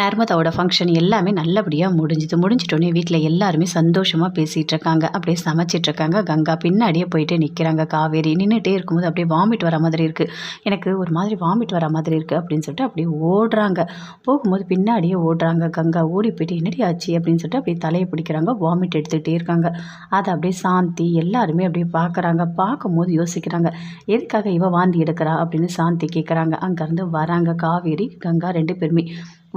நர்மதாவோட function எல்லாமே நல்லபடியாக முடிஞ்சுது. முடிஞ்சிட்டோன்னே வீட்டில் எல்லாருமே சந்தோஷமாக பேசிகிட்டு இருக்காங்க அப்படியே சமைச்சிட்டு இருக்காங்க கங்கா பின்னாடியே போயிட்டு நிற்கிறாங்க காவேரி நின்றுட்டே இருக்கும்போது அப்படியே வாமிட் வர மாதிரி இருக்குது எனக்கு ஒரு மாதிரி வாமிட் வர மாதிரி இருக்குது அப்படின்னு சொல்லிட்டு அப்படியே ஓடுறாங்க. போகும்போது பின்னாடியே ஓடுறாங்க. கங்கா ஓடி போயிட்டு என்னடி ஆச்சு அப்படின்னு சொல்லிட்டு அப்படியே தலையை பிடிக்கிறாங்க. வாமிட் எடுத்துகிட்டே இருக்காங்க. அதை அப்படியே சாந்தி எல்லாருமே அப்படியே பார்க்குறாங்க. பார்க்கும்போது யோசிக்கிறாங்க. எதுக்காக இவ வாந்தி எடுக்கிறா அப்படின்னு சாந்தி கேட்குறாங்க அங்கேருந்து வராங்க. காவேரி கங்கா ரெண்டு பேருமே.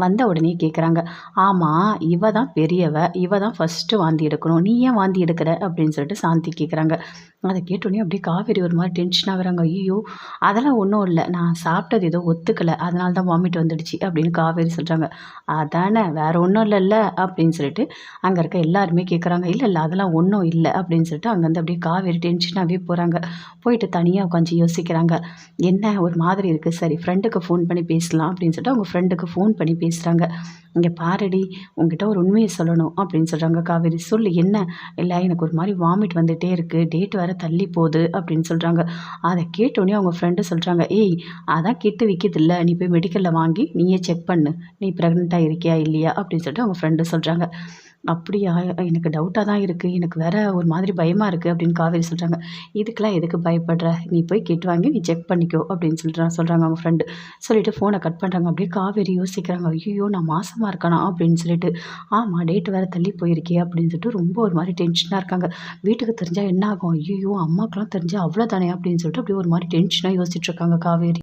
வந்த உடனே கேட்குறாங்க ஆமாம் இவ தான் பெரியவ இவ தான் ஃபஸ்ட்டு வாந்தி எடுக்கணும். நீ ஏன் வாந்தி எடுக்கிற? அப்படின்னு சொல்லிட்டு சாந்தி கேட்குறாங்க அதை கேட்டோடனே அப்படியே காவேரி ஒரு மாதிரி டென்ஷன் ஆகுறாங்க ஐயோ அதெல்லாம் ஒன்றும் இல்லை. நான் சாப்பிட்டது ஏதோ ஒத்துக்கலை. அதனால தான் வாமிட் வந்துடுச்சு. அப்படின்னு காவேரி சொல்கிறாங்க அதானே வேறு ஒன்றும் இல்லைல்ல. அப்படின்னு சொல்லிட்டு அங்கே இருக்க எல்லாருமே கேட்குறாங்க இல்லை இல்லை அதெல்லாம் ஒன்றும் இல்லை. அப்படின்னு சொல்லிட்டு அங்கேருந்து அப்படியே காவேரி டென்ஷனாகவே போகிறாங்க போயிட்டு தனியாக உட்காந்து யோசிக்கிறாங்க. என்ன ஒரு மாதிரி இருக்குது சரி ஃப்ரெண்டுக்கு ஃபோன் பண்ணி பேசலாம். அப்படின்னு சொல்லிட்டு அவங்க ஃப்ரெண்டுக்கு ஃபோன் பண்ணி பேசுகிறாங்க இங்கே பாருடி உங்ககிட்ட ஒரு உண்மையை சொல்லணும் அப்படின்னு சொல்கிறாங்க காவேரி சொல்லு என்ன? இல்லை எனக்கு ஒரு மாதிரி வாமிட் வந்துகிட்டே இருக்குது டேட் வேறு தள்ளி போகுது அப்படின்னு சொல்கிறாங்க அதை கேட்டோடனே அவங்க ஃப்ரெண்டு சொல்கிறாங்க ஏய் அதான் கிட்டு விற்கிதில்ல நீ போய் மெடிக்கலில் வாங்கி நீயே செக் பண்ணு. நீ ப்ரெக்னெண்ட்டாக இருக்கியா இல்லையா? அப்படின்னு சொல்லிட்டு அவங்க ஃப்ரெண்டு சொல்கிறாங்க அப்படியா? எனக்கு டவுட்டாக தான் இருக்குது எனக்கு வேற ஒரு மாதிரி பயமாக இருக்குது அப்படின்னு காவேரி சொல்கிறாங்க இதுக்கெல்லாம் எதுக்கு பயப்படுற? நீ போய் கிட் வாங்கி நீ செக் பண்ணிக்கோ அப்படின்னு சொல்கிறான் சொல்கிறாங்க அவங்க ஃப்ரெண்டு சொல்லிவிட்டு ஃபோனை கட் பண்ணுறாங்க அப்படியே காவேரி யோசிக்கிறாங்க. ஐயோ நான் மாசமாக இருக்கானா? அப்படின்னு சொல்லிட்டு ஆமாம் டேட் வேறு தள்ளி போயிருக்கே அப்படின்னு சொல்லிட்டு ரொம்ப ஒரு மாதிரி டென்ஷனாக இருக்காங்க. வீட்டுக்கு தெரிஞ்சால் என்ன ஆகும்? ஐயோ அம்மாக்கெலாம் தெரிஞ்சால் அவ்வளோ தானே அப்படின்னு சொல்லிட்டு அப்படியே ஒரு மாதிரி டென்ஷனாக யோசிச்சுட்ருக்காங்க காவேரி.